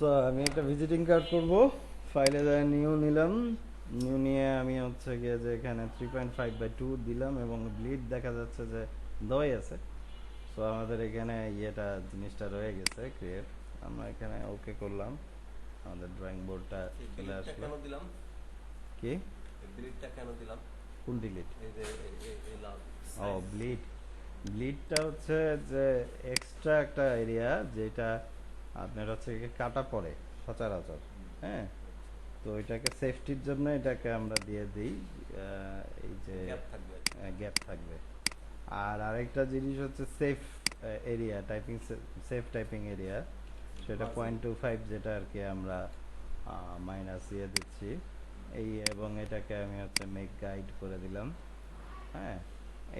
So আমি একটা visiting card করব। ফাইলে যায় নিউ নিলাম। নিউ নিয়ে আমি হচ্ছে গিয়ে যে এখানে three point five by two দিলাম এবং ব্লিড দেখা যাচ্ছে যে দেওয়াই আছে। সো আমাদের এখানে ইয়েটা জিনিসটা রয়ে গেছে ক্রিয়েট আমরা এখানে ওকে করলাম। আমাদের ড্রয়িং বোর্ডটা চলে আসলো কি? ডিলিটটা কেন দিলাম? কোন ডিলিট ও ব্লিড ব্লিডটা হচ্ছে যে এক্সট্রা একটা এরিয়া যেটা আপনার হচ্ছে কাটা পড়ে সচরাচর। হ্যাঁ? তো এটাকে সেফটির জন্য এটাকে আমরা দিয়ে দিই এই যে গ্যাপ থাকবে আর গ্যাপ থাকবে। আর আরেকটা জিনিস হচ্ছে safe area typing safe typing area সেটা পয়েন্ট টু ফাইভ যেটা আর কি আমরা মাইনাস দিয়ে দিচ্ছি। এই এবং এটাকে আমি হচ্ছে মেক গাইড করে দিলাম। হ্যাঁ?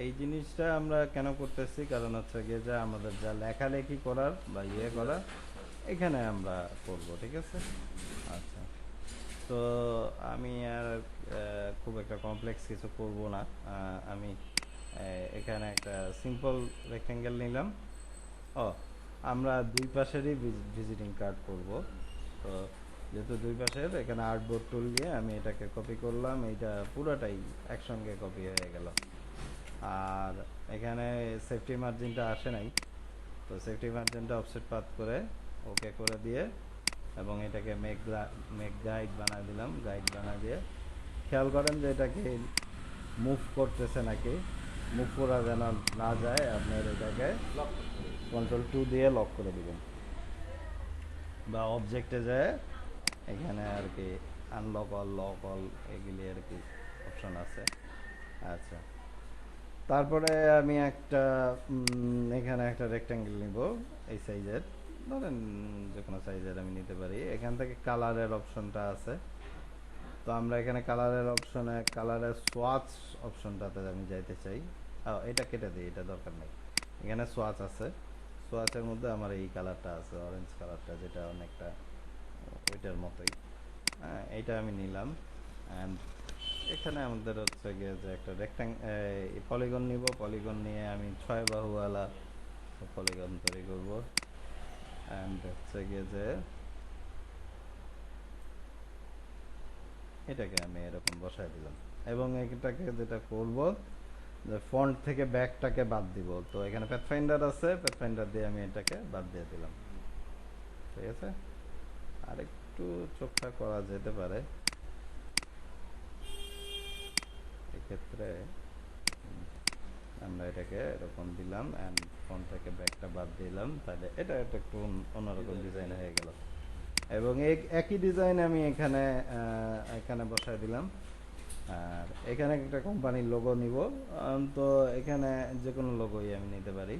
এই জিনিসটা আমরা কেন করতেছি? কারণ হচ্ছে গিয়ে যে আমাদের যা লেখালেখি করার বা ইয়ে করা এখানে আমরা করব, ঠিক আছে? আচ্ছা। তো আমি আর খুব একটা কমপ্লেক্স কিছু করব না। আমি এখানে একটা সিম্পল রেক্টেঙ্গেল নিলাম। ও, আমরা দুই পাশেরই ভিজিটিং কার্ড করব। তো যেহেতু দুই পাশের, এখানে আর্টবোর্ড টুল দিয়ে আমি এটাকে কপি করলাম। এইটা পুরোটাই একসঙ্গে কপি হয়ে গেল। আর এখানে সেফটি মার্জিনটা আসে নাই। তো সেফটি মার্জিনটা অফসেট পাত করে ওকে করে দিয়ে এবং এটাকে মেক মেক গাইড বানায় দিলাম গাইড বানায় দিয়ে। খেয়াল করেন যে এটাকে মুভ করতেছে নাকি? মুভ করা যেন না যায়, আপনার এটাকে কন্ট্রোল টু দিয়ে লক করে দিবেন। বা অবজেক্টে যায় এখানে আর কি আনলক অল লক অল এগুলি আর কি অপশন আছে। আচ্ছা। তারপরে আমি একটা এখানে একটা রেক্ট্যাঙ্গেল নিব, এই সাইজের ধরেন যে কোনো সাইজের আমি নিতে পারি। এখান থেকে কালারের অপশনটা আছে। তো আমরা এখানে কালারের অপশনে কালারের সোয়াচ অপশনটাতে আমি যাইতে চাই। এটা কেটে দিই, এটা দরকার নেই। এখানে সোয়াচ আছে। সোয়াচের মধ্যে আমার এই কালারটা আছে অরেঞ্জ কালারটা যেটা অনেকটা ওইটার মতোই। এইটা আমি নিলাম। অ্যান্ড এখানে আমাদের হচ্ছে গিয়ে যে একটা রেক্টাং পলিগন নিব। পলিগন নিয়ে আমি ছয় বাহুওয়ালা পলিগন তৈরি করব। অ্যান্ড হচ্ছে যে এটাকে আমি এরকম বসাই দিলাম। এবং এটাকে যেটা করব, যে ফন্ট থেকে ব্যাকটাকে বাদ দিব। তো এখানে প্যাথফাইন্ডার আছে প্যাথফাইন্ডার দিয়ে আমি এটাকে বাদ দিয়ে দিলাম। ঠিক আছে? আর একটু চোখটা করা যেতে পারে। এক্ষেত্রে আমরা এটাকে এরকম দিলাম অ্যান্ড ফোন থেকে ব্যাগটা বাদ দিলাম। তাহলে এটা একটা একটু অন্য- অন্যরকম ডিজাইন হয়ে গেল। এবং এক- একই ডিজাইন আমি এখানে এখানে বসায় দিলাম। আর এখানে একটা কোম্পানির লোগো নিব। তো এখানে যে কোনো লোগোই আমি নিতে পারি।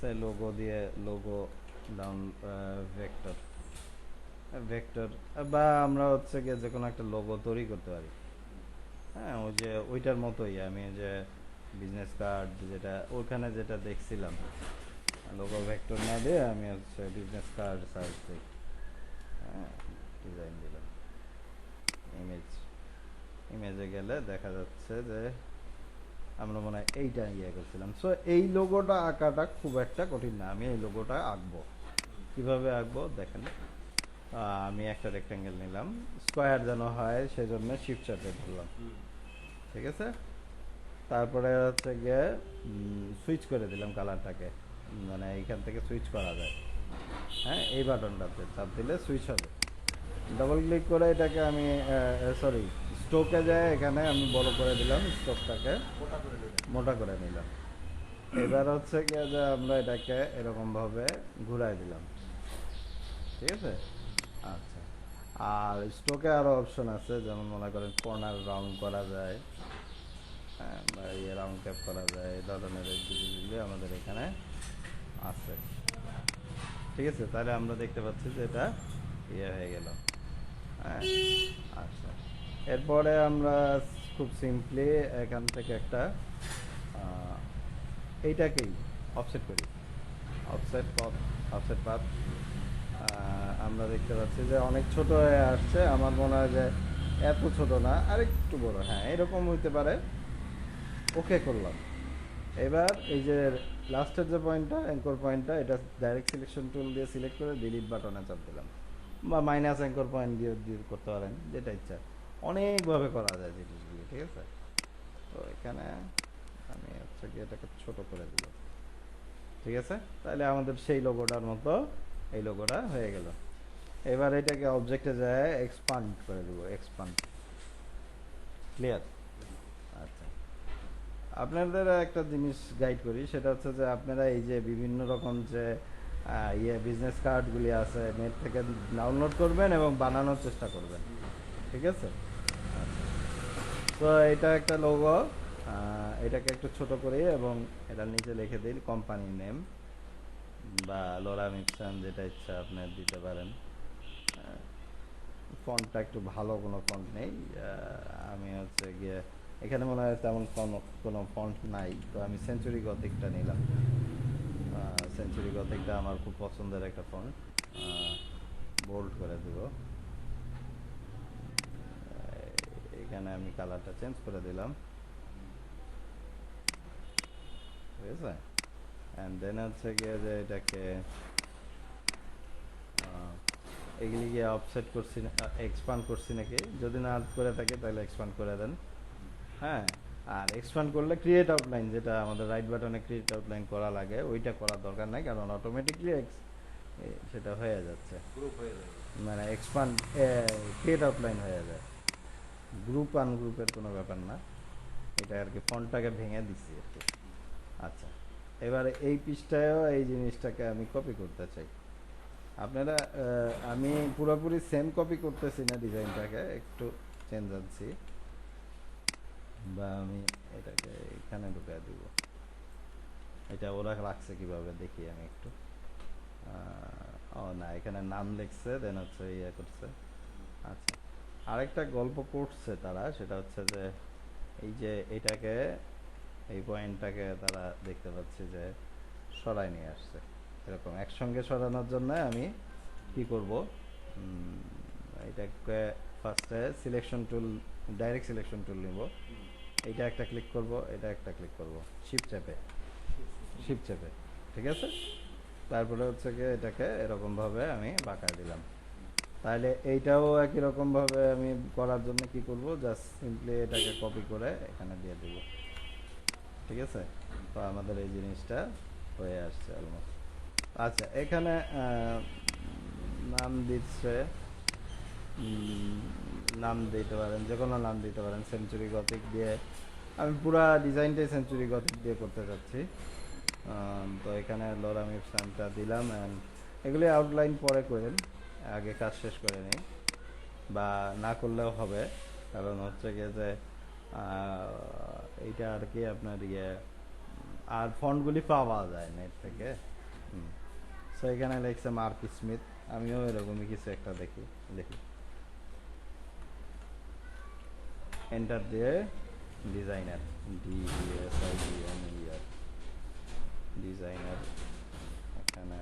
সে লোগো দিয়ে লোগো ডাউন ভেক্টর ভেক্টর বা আমরা হচ্ছে গিয়ে যে কোনো একটা লোগো তৈরি করতে পারি। হ্যাঁ ওই যে ওইটার মতোই। আমি যে বিজনেস কার্ড যেটা, ওখানে যেটা দেখছিলাম। লোগো ভেক্টর না দিয়ে আমি হচ্ছে বিজনেস কার্ড সার্চ দিই। ডিজাইন দিলাম। ইমেজ ইমেজে গেলে দেখা যাচ্ছে যে আমরা মনে হয় এইটা ইয়ে করছিলাম। সো এই লোগোটা আঁকাটা খুব একটা কঠিন না। আমি এই লোগোটা আঁকবো। কীভাবে আঁকবো? দেখেন। আমি একটা রেক্ট্যাঙ্গেল নিলাম। স্কোয়ার যেন হয়, সেজন্য শিফট চার্টে ধরলাম ঠিক আছে? তারপরে হচ্ছে গিয়ে সুইচ করে দিলাম কালারটাকে মানে এইখান থেকে সুইচ করা যায়। হ্যাঁ এই বাটনটাতে চাপ দিলে সুইচ হবে। ডবল ক্লিক করে এটাকে আমি সরি স্টোকে যায়, এখানে আমি বড় করে দিলাম স্টোকটাকে মোটা করে নিলাম। এবার হচ্ছে গিয়ে যে আমরা এটাকে এরকমভাবে ঘুরাই দিলাম। ঠিক আছে? আচ্ছা। আর স্টোকে আরও অপশন আছে, যেমন মনে করেন কর্নার রাউন্ড করা যায়। ইয়ে রাউন্ড ক্যাপ করা যায়, এই ধরনের আমাদের এখানে আছে। ঠিক আছে, তাহলে আমরা দেখতে পাচ্ছি যে এটা ইয়ে হয়ে গেল। হ্যাঁ আচ্ছা। এরপরে আমরা খুব সিম্পলি এখান থেকে একটা এইটাকেই অফসেট করি। অফসেট পথ অফসেট পাথ আমরা দেখতে পাচ্ছি যে অনেক ছোট হয়ে আসছে। আমার মনে হয় যে এত ছোট না, আরেকটু বড়। হ্যাঁ এরকম হইতে পারে। ওকে করলাম। এবার এই যে লাস্টের যে পয়েন্টটা অ্যাঙ্কর পয়েন্টটা, এটা ডাইরেক্ট সিলেকশন টুল দিয়ে সিলেক্ট করে ডিলিট বাটনে চাপ দিলাম। বা মাইনাস অ্যাঙ্কর পয়েন্ট দিয়ে করতে পারেন, যেটা ইচ্ছা। অনেকভাবে করা যায় জিনিসগুলো, ঠিক আছে? তো এখানে আমি হচ্ছে কি এটাকে ছোট করে দিল ঠিক আছে? তাহলে আমাদের সেই লোগোটার মতো এই লোগোটা হয়ে গেল। এবার এটাকে অবজেক্টে যায় এক্সপান্ড করে দেবো এক্সপান্ড ক্লিয়ার আপনাদের একটা জিনিস গাইড করি, সেটা হচ্ছে যে আপনারা এই যে বিভিন্ন রকম যে ইয়ে বিজনেস কার্ডগুলি আছে নেট থেকে ডাউনলোড করবেন এবং বানানোর চেষ্টা করবেন। ঠিক আছে? তো এটা একটা লোগো এটাকে একটু ছোট করে এবং এটার নিচে লিখে দিন কোম্পানি নেম বা লোরা মিক্সান যেটা ইচ্ছা আপনি দিতে পারেন। ফন্টটা একটু ভালো কোনো ফন্ট নেই আমি হচ্ছে গিয়ে এখানে মনে হয় তেমন কোনো কোনো ফন্ট নাই। তো আমি সেঞ্চুরি গতিকটা নিলাম। সেঞ্চুরি গতিকটা আমার খুব পছন্দের একটা ফন্ট বোল্ড করে দেব। এখানে আমি কালারটা চেঞ্জ করে দিলাম। ঠিক আছে? অ্যান্ড দেন হচ্ছে গিয়ে যে এটাকে এগুলি গিয়ে অফসেট করছি না এক্সপান্ড করছি নাকি? যদি না করে থাকে তাহলে এক্সপান্ড করে দেন। হ্যাঁ আর এক্সপান্ড করলে ক্রিয়েট আউটলাইন যেটা আমাদের রাইট বাটনে ক্রিয়েট আউটলাইন করা লাগে ওইটা করার দরকার নাই কারণ অটোমেটিকলি সেটা হয়ে যাচ্ছে। গ্রুপ হয়ে যাবে। মানে এক্সপান্ড ক্রিয়েট আউটলাইন হয়ে যায়। গ্রুপ আনগ্রুপের কোনো ব্যাপার না। এটা আর কি ফন্টটাকে ভেঙে দিচ্ছি আর কি। আচ্ছা এবারে এই পৃষ্ঠায়ও এই জিনিসটাকে আমি কপি করতে চাই। আপনারা আমি পুরোপুরি সেম কপি করতেছি না ডিজাইনটাকে একটু চেঞ্জ আনছি। বা আমি এটাকে এখানে ঢুকাই দিব। এটা ওরা রাখছে কীভাবে দেখি আমি একটু। ও না, এখানে নাম লিখছে দেন হচ্ছে ইয়ে করছে। আচ্ছা আরেকটা গল্প করছে তারা, সেটা হচ্ছে যে এই যে এটাকে, এই পয়েন্টটাকে তারা দেখতে পাচ্ছে যে সরাই নিয়ে আসছে। এরকম, একসঙ্গে সরানোর জন্য আমি কি করব? এটাকে ফার্স্টে selection tool direct selection tool নিব। এটা একটা ক্লিক করব, এটা একটা ক্লিক করব। শিপ চেপে। শিপ চেপে। ঠিক আছে? তারপরে হচ্ছে গিয়ে এটাকে এরকমভাবে আমি বাঁকায় দিলাম। তাহলে এইটাও একই রকমভাবে আমি করার জন্য কি করব? জাস্ট সিম্পলি এটাকে কপি করে এখানে দিয়ে দেব। ঠিক আছে? তো আমাদের এই জিনিসটা হয়ে আসছে অলমোস্ট আচ্ছা এখানে নাম দিচ্ছে নাম দিতে পারেন যে কোনো নাম দিতে পারেন সেঞ্চুরি গতিক দিয়ে। আমি পুরা ডিজাইনটাই সেঞ্চুরি গতিক দিয়ে করতে চাচ্ছি। তো এখানে লোরা মিপসানটা দিলাম অ্যান্ড এগুলি আউটলাইন পরে করেন, আগে কাজ শেষ করে নিই। বা না করলেও হবে, কারণ হচ্ছে গিয়ে যে এইটা আর কি আপনার ইয়ে আর ফন্টগুলি পাওয়া যায় নেট থেকে। সো এখানে লিখছে মার্ক স্মিথ আমিও এরকমই কিছু একটা দেখি দেখি। এন্টার দিয়ে designer D S I D N year designer এখানে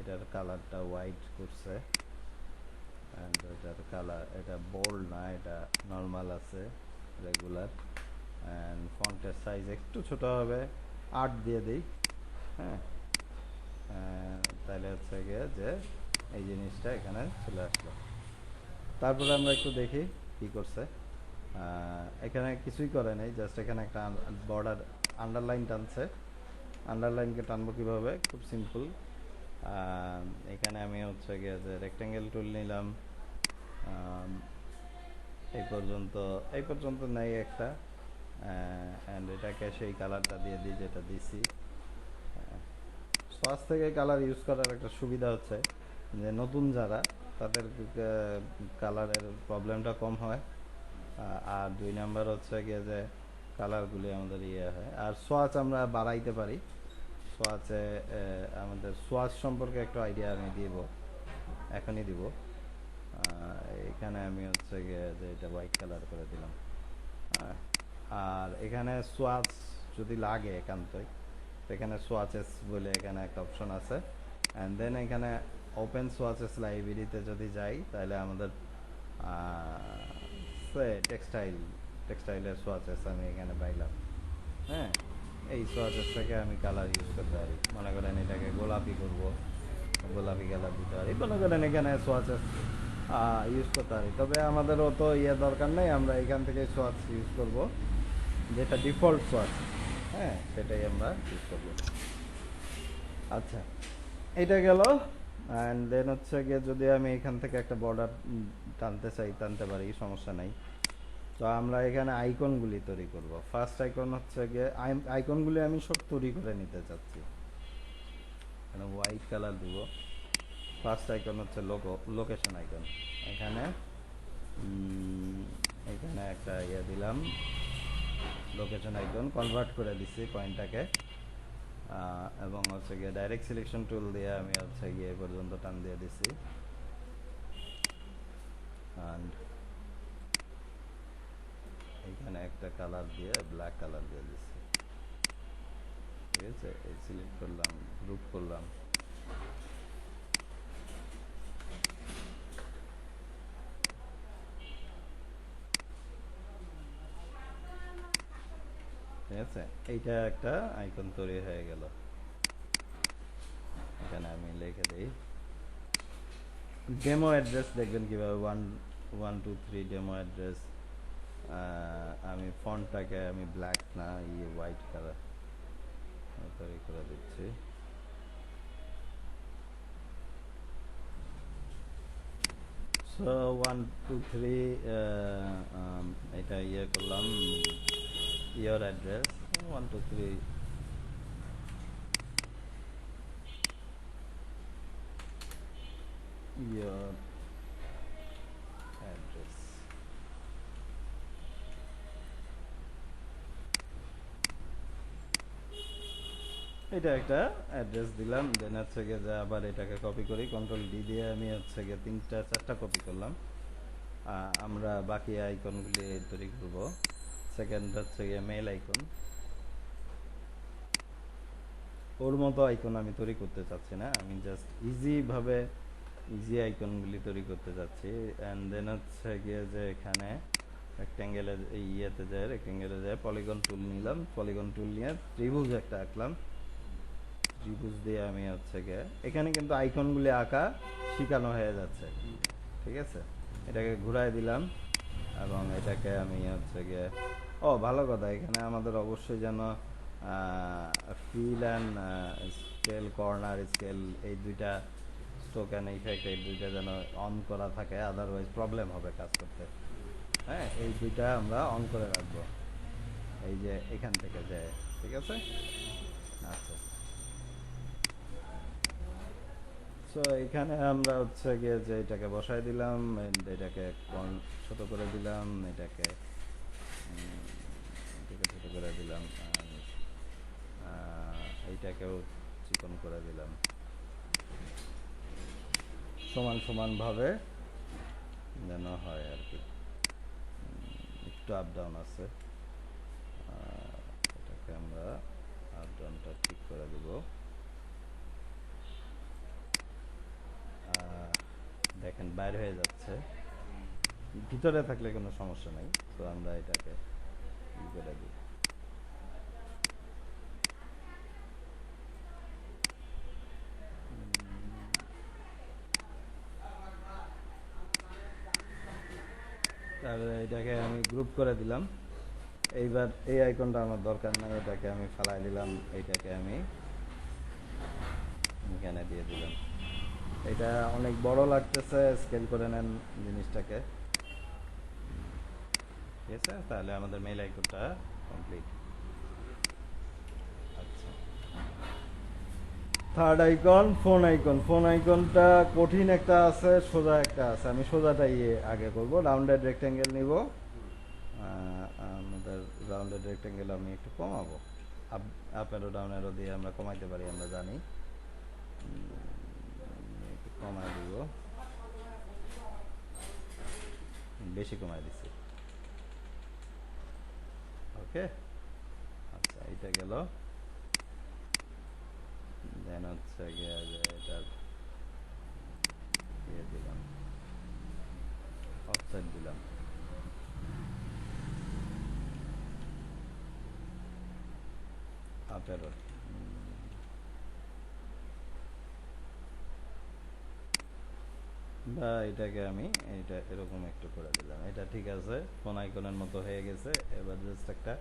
এটার কালারটা হোয়াইট করছে। অ্যান্ড এটার কালার এটা বোল্ড না, এটা নর্মাল আছে রেগুলার অ্যান্ড ফন্টের সাইজ একটু ছোট হবে, আট দিয়ে দিই হ্যাঁ? তাহলে হচ্ছে গিয়ে যে এই জিনিসটা এখানে চলে আসলো। তারপরে আমরা একটু দেখি কি করছে। এখানে কিছুই করে নাই জাস্ট এখানে একটা বর্ডার আন্ডারলাইন টানছে। আন্ডারলাইনকে টানবো কীভাবে? খুব সিম্পল এখানে আমি হচ্ছে গিয়ে যে রেক্টেঙ্গেল টুল নিলাম। এই পর্যন্ত এই পর্যন্ত নেই একটা। অ্যান্ড এটাকে সেই কালারটা দিয়ে দিই যেটা দিছি। সস থেকে কালার ইউজ করার একটা সুবিধা হচ্ছে যে নতুন যারা, তাদের কালারের প্রবলেমটা কম হয়। আর দুই নাম্বার হচ্ছে গিয়ে যে কালারগুলি আমাদের ইয়ে হয়। আর সোয়াচ আমরা বাড়াইতে পারি। সোয়াচে আমাদের সোয়াচ সম্পর্কে একটু আইডিয়া আমি দিব। এখনই দিব। এখানে আমি হচ্ছে গিয়ে যে এটা হোয়াইট কালার করে দিলাম। আর এখানে সোয়াচ যদি লাগে একান্তই, তো এখানে সোয়াচেস বলে এখানে একটা অপশন আছে। অ্যান্ড দেন এখানে ওপেন সোয়াচেস লাইব্রেরিতে যদি যাই, তাহলে আমাদের টেক্সটাইল টেক্সটাইলের সোয়াচেস আমি এখানে পাইলাম। হ্যাঁ এই সোয়াচেসটাকে আমি কালার ইউজ করতে পারি। মনে করেন এটাকে গোলাপি করব, গোলাপি কালার দিতে পারি। মনে করেন এখানে সোয়াচেস ইউজ করতে পারি। তবে আমাদেরও তো ইয়ে দরকার নেই, আমরা এখান থেকে সোয়াচ ইউজ করব, যেটা ডিফল্ট সোয়াচ হ্যাঁ সেটাই আমরা ইউজ করব। আচ্ছা এটা গেল অ্যান্ড দেন হচ্ছে গিয়ে যদি আমি এখান থেকে একটা বর্ডার টানতে চাই, টানতে পারি সমস্যা নাই। তো আমরা এখানে আইকনগুলি তৈরি করব। ফার্স্ট আইকন হচ্ছে গিয়ে আইকনগুলি আমি সব তৈরি করে নিতে চাচ্ছি। এখানে হোয়াইট কালার দিব। ফার্স্ট আইকন হচ্ছে লোকো লোকেশন আইকন এখানে এখানে একটা ইয়ে দিলাম। লোকেশন আইকন কনভার্ট করে দিছি পয়েন্টটাকে এবং হচ্ছে গিয়ে ডাইরেক্ট সিলেকশন টুল দিয়ে আমি হচ্ছে গিয়ে পর্যন্ত টান দিয়ে দিছি। এখানে একটা কালার দিয়ে ব্ল্যাক কালার দিয়ে দিচ্ছি ঠিক আছে? সিলেক্ট করলাম গ্রুপ করলাম। আছে। এইটা একটা আইকন তৈরি হয়ে গেল। এখানে আমি লিখে দিই। ডেমো অ্যাড্রেস দেখবেন কীভাবে? One one two three demo address আমি ফন্টটাকে আমি ব্ল্যাক না ইয়ে হোয়াইট কালার তৈরি করে দিচ্ছি। সো ওয়ান টু থ্রি এটা ইয়ে করলাম। Your address. One, two, three. Your address. এটা একটা অ্যাড্রেস দিলাম দেন হচ্ছে গিয়ে যে আবার এটাকে কপি করি কন্ট্রোল ডি দিয়ে আমি হচ্ছে গিয়ে তিনটা, চারটা কপি করলাম। আমরা বাকি আইকনগুলি তৈরি করব। সেকেন্ড হচ্ছে গিয়ে মেল আইকন ওর মতো আইকন আমি তৈরি করতে চাচ্ছি না। আমি জাস্ট ইজি ভাবে ইজি আইকনগুলি তৈরি করতে চাচ্ছি। অ্যান্ড দেন হচ্ছে গিয়ে যে এখানে রেক্ট্যাঙ্গেলের এই ইয়েতে যায় রেক্ট্যাঙ্গেলে যায় পলিগন টুল নিলাম। পলিগন টুল নিয়ে ত্রিভুজ একটা আঁকলাম। ত্রিভুজ দিয়ে আমি হচ্ছে গিয়ে, এখানে কিন্তু আইকনগুলি আঁকা শিখানো হয়ে যাচ্ছে। ঠিক আছে? এটাকে ঘুরাই দিলাম। এবং এটাকে আমি হচ্ছে গিয়ে ও, ভালো কথা। এখানে আমাদের অবশ্যই যেন fill and scale corner scale এই দুইটা স্টোক অ্যান্ড ইফেক্ট এই দুইটা যেন অন করা থাকে আদারওয়াইজ প্রবলেম হবে কাজ করতে। হ্যাঁ এই দুইটা আমরা অন করে রাখব। এই যে এখান থেকে যে, ঠিক আছে? আচ্ছা। সো এখানে আমরা হচ্ছে গিয়ে যে এটাকে বসাই দিলাম এটাকে ছোট করে দিলাম, এটাকে এটাকে করে দিলাম এইটাকেও চিকন করে দিলাম। সমান সমান ভাবে যেন হয় আর কি। একটু আপ ডাউন আছে। এটাকে আমরা আপ ডাউনটা ঠিক করে দেবো। দেখেন, বাইর হয়ে যাচ্ছে। ভিতরে থাকলে কোনো সমস্যা নাই, তো আমরা এটাকে করে দিই। তারপরে এটাকে আমি গ্রুপ করে দিলাম। এইবার এই আইকনটা আমার দরকার নাই, এটাকে আমি ফালাই দিলাম, এইটাকে আমি এখানে দিয়ে দিলাম। এটা অনেক বড় লাগতেছে স্কেল করে নেন জিনিসটাকে। ঠিক আছে তাহলে আমাদের মেল আইকনটা কমপ্লিট আচ্ছা। Third icon phone icon phone আইকনটা কঠিন একটা আছে, সোজা একটা আছে। আমি সোজাটাই আগে করব। রাউন্ডেড রেক্টেঙ্গেল নিব। আমাদের রাউন্ডেড রেক্টেঙ্গেল আমি একটু কমাবো। আপ অ্যারো ডাউন অ্যারো দিয়ে আমরা কমাইতে পারি, আমরা জানি। একটু কমাই দিব। বেশি কমাই দিচ্ছি ওকে। আচ্ছা এটা গেল। দেন হচ্ছে গিয়ে যে এটার ইয়ে দিলাম। অফসাইড দিলাম। আপের বা এটাকে আমি এটা এরকম একটু করে দিলাম। এটা ঠিক আছে ফোন আইকনের মতো হয়ে গেছে। এবার জাস্ট একটা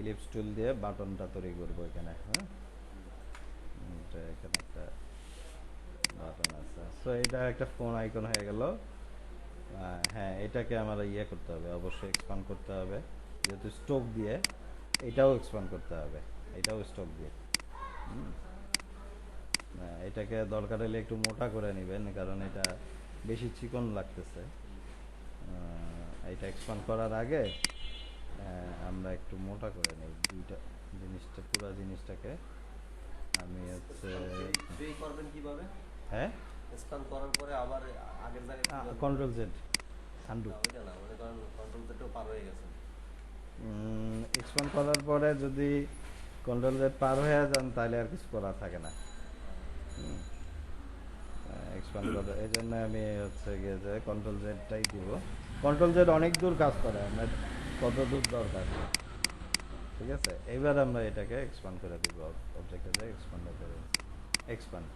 ইলিপস টুল দিয়ে বাটনটা তৈরি করব এখানে হ্যাঁ? এটা এখানে একটা বাটন আছে। সো এটা একটা ফোন আইকন হয়ে গেল। হ্যাঁ এটাকে আমার ইয়ে করতে হবে, অবশ্যই এক্সপান্ড করতে হবে। যেহেতু স্টোক দিয়ে, এটাও এক্সপান্ড করতে হবে, এটাও স্টোক দিয়ে। হুম। এটাকে দরকার হলে একটু মোটা করে নেবেন, কারণ এটা বেশি চিকন লাগতেছে। এটা এক্সপান্ড করার আগে আমরা একটু মোটা করে নিই। দুইটা জিনিসটা পুরো জিনিসটাকে আমি হচ্ছে করবেন কীভাবে? হ্যাঁ? স্ক্যান করার পরে আবার আগের জায়গায় কন্ট্রোল জেড আন্ডু কন্ট্রোল পার হয়ে গেছে। এক্সপান্ড করার পরে যদি কন্ট্রোল জেড পার হয়ে যান তাহলে আর কিছু করার থাকে না। এক্সপান্ড করে এই জন্য আমি হচ্ছে গিয়ে কন্ট্রোল জেডটাই দিব। কন্ট্রোল জেড অনেক দূর কাজ করে, আমার কত দূর দরকার। ঠিক আছে? এবার আমরা এটাকে এক্সপান্ড করে দিব অবজেক্টে যে expand appearance expand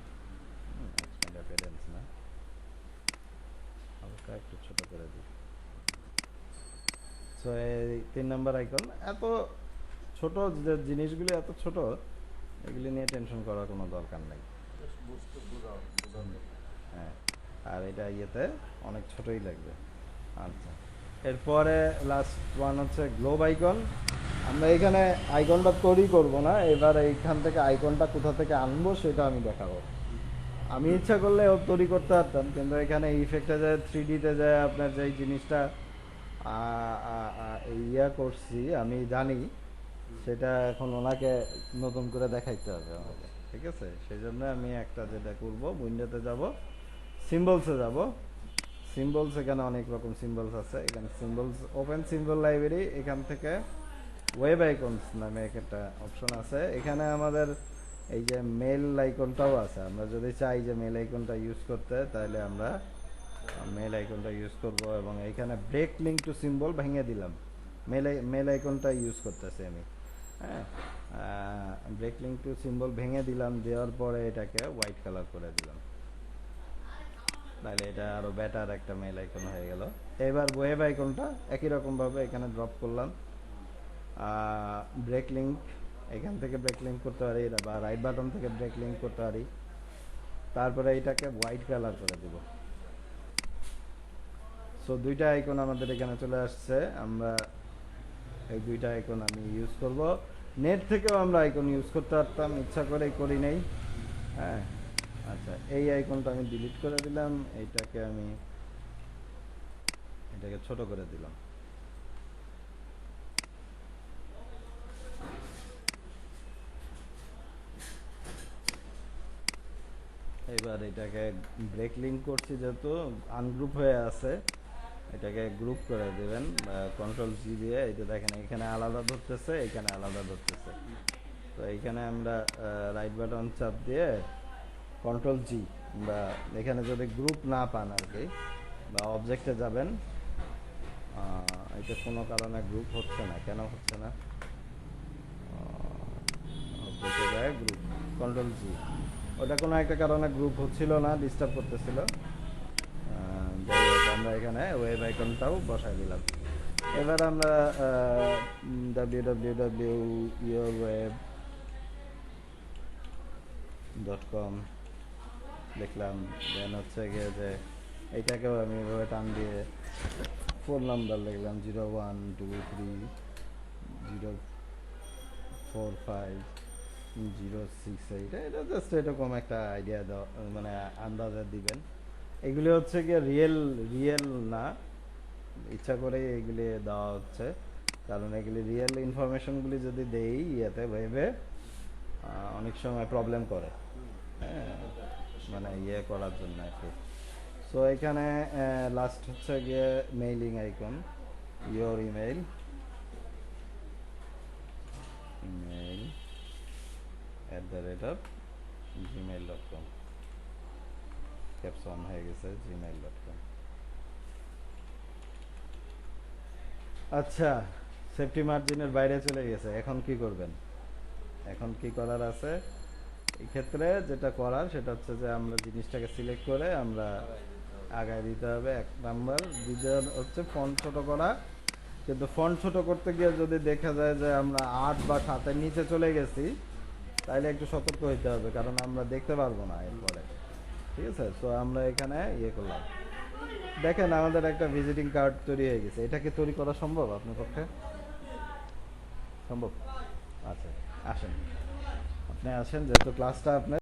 expand appearance না। হালকা একটু ছোট করে দিই। সো এই তিন নম্বর আইকন এত ছোট যে জিনিসগুলো এত ছোট, এগুলি নিয়ে টেনশন করার কোনো দরকার নেই। হ্যাঁ। আর এটা ইয়েতে অনেক ছোটই লাগবে। আচ্ছা। এরপরে লাস্ট ওয়ান হচ্ছে গ্লোব আইকন আমরা এখানে আইকনটা তৈরি করব না। এবার এইখান থেকে আইকনটা কোথা থেকে আনব সেটা আমি দেখাবো। আমি ইচ্ছা করলে ও তৈরি করতে পারতাম, কিন্তু এখানে ইফেক্টে যায় থ্রি ডিতে যায় আপনার যেই জিনিসটা ইয়া করছি, আমি জানি। সেটা এখন ওনাকে নতুন করে দেখাইতে হবে আমাকে। ঠিক আছে? সেই জন্য আমি একটা যেটা করব উইন্ডোতে যাব। সিম্বলসে যাব। সিম্বলস এখানে অনেক রকম সিম্বলস আছে। এখানে সিম্বলস ওপেন সিম্বল লাইব্রেরি এখান থেকে ওয়েব আইকনস নামে একটা অপশন আছে। এখানে আমাদের এই যে মেল আইকনটাও আছে। আমরা যদি চাই যে মেল আইকনটা ইউজ করতে, তাহলে আমরা মেল আইকনটা ইউজ করব এবং এখানে ব্রেক লিঙ্ক টু সিম্বল ভেঙে দিলাম। মেল মেল আইকনটা ইউজ করতেছি আমি। হ্যাঁ? ব্রেক লিঙ্ক টু সিম্বল ভেঙে দিলাম, দেওয়ার পরে এটাকে হোয়াইট কালার করে দিলাম। তাহলে এটা আরও বেটার একটা মেল আইকন হয়ে গেল। এবার ওয়েব আইকনটা একই রকম ভাবে এখানে ড্রপ করলাম। ব্রেক লিঙ্ক এখান থেকে ব্রেক লিঙ্ক করতে পারি বা রাইট বাটন থেকে ব্রেক লিঙ্ক করতে পারি। তারপরে এটাকে হোয়াইট কালার করে দিব। সো দুইটা আইকন আমাদের এখানে চলে আসছে। আমরা এই দুইটা আইকন আমি ইউজ করব। নেট থেকেও আমরা আইকন ইউজ করতে পারতাম, ইচ্ছা করেই করি নেই। হ্যাঁ। আচ্ছা এই আইকনটা আমি ডিলিট করে দিলাম এইটাকে আমি, এটাকে ছোট করে দিলাম। এবার এটাকে ব্রেক লিঙ্ক করছি যেহেতু আনগ্রুপ হয়ে আছে, এটাকে গ্রুপ করে দেবেন কন্ট্রোল জি দিয়ে যে দেখেন এখানে আলাদা ধরতেছে, এখানে আলাদা ধরতেছে। তো এইখানে আমরা রাইট বাটন চাপ দিয়ে কন্ট্রোল জি বা এখানে যদি গ্রুপ না পান আর কি, বা অবজেক্টে যাবেন এটা কোনো কারণে গ্রুপ হচ্ছে না, কেন হচ্ছে না? গ্রুপ কন্ট্রোল জি ওটা কোনো একটা কারণে গ্রুপ হচ্ছিল না ডিস্টার্ব করতেছিল। আমরা এখানে ওয়েব আইকনটাও বসাই দিলাম। এবার আমরা W W W your web dot com লিখলাম দেন হচ্ছে গিয়ে যে এইটাকেও আমি এভাবে টান দিয়ে ফোন নাম্বার লিখলাম zero one two three zero four five zero six eight এটা জাস্ট এরকম একটা আইডিয়া মানে আন্দাজে দিবেন। এগুলি হচ্ছে গিয়ে রিয়েল রিয়েল না। ইচ্ছা করে এগুলি দেওয়া হচ্ছে। কারণ এগুলি রিয়েল ইনফরমেশনগুলি যদি দেই, ইয়েতে ভেবে অনেক সময় প্রবলেম করে। হ্যাঁ। মানে ইয়ে করার জন্য আর কি। সো এখানে লাস্ট হচ্ছে গিয়ে mailing icon your email email at the rate of Gmail dot com caps on হয়ে গেছে জিমেইল ডট কম আচ্ছা সেফটি মার্জিনের বাইরে চলে গেছে, এখন কি করবেন? এখন কি করার আছে? এই ক্ষেত্রে যেটা করার সেটা হচ্ছে যে আমরা জিনিসটাকে সিলেক্ট করে আমরা আগায় দিতে হবে এক নাম্বার দ্বিতীয় হচ্ছে ফন্ট ছোট করা। কিন্তু ফন্ট ছোট করতে গিয়ে যদি দেখা যায় যে আমরা আট বা সাতের নিচে চলে গেছি তাহলে একটু সতর্ক হইতে হবে, কারণ আমরা দেখতে পারব না এরপরে। ঠিক আছে? তো আমরা এখানে ইয়ে করলাম। দেখেন আমাদের একটা ভিজিটিং কার্ড তৈরি হয়ে গেছে। এটা কি তৈরি করা সম্ভব আপনার পক্ষে? সম্ভব? আচ্ছা আসেন। আপনি আসেন যেহেতু ক্লাসটা আপনার